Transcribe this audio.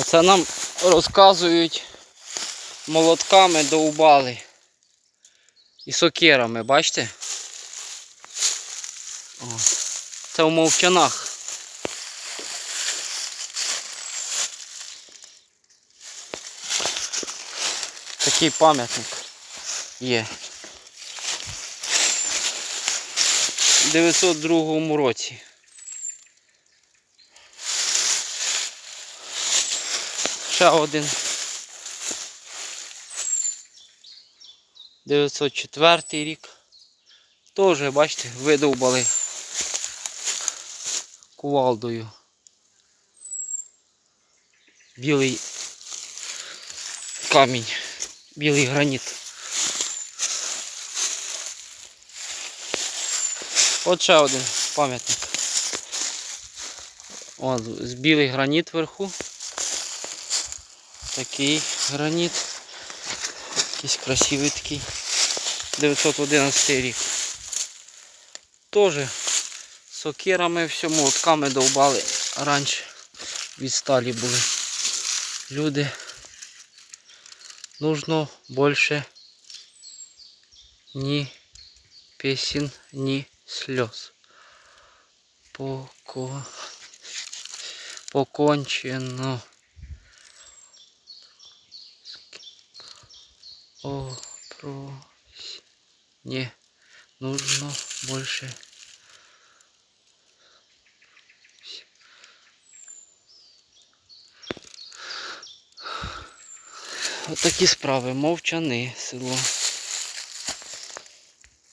Оце нам розказують молотками довбали. І сокирами, бачите? Це в мовчанах. Такий пам'ятник є. В 902 році. Ще один. 904 рік. Теж, бачите, видовбали кувалдою. Білий камінь, білий граніт. От ще один пам'ятник. З білий граніт вверху. Такий граніт. Якийсь красивий такий. 911 рік. Тоже сокирами, все, молотками довбали. Раніше від сталі були. Люди. Нужно больше ни песен, ни слез. Поко... О, прось. Не нужно больше. Отакі справи, мовчани село.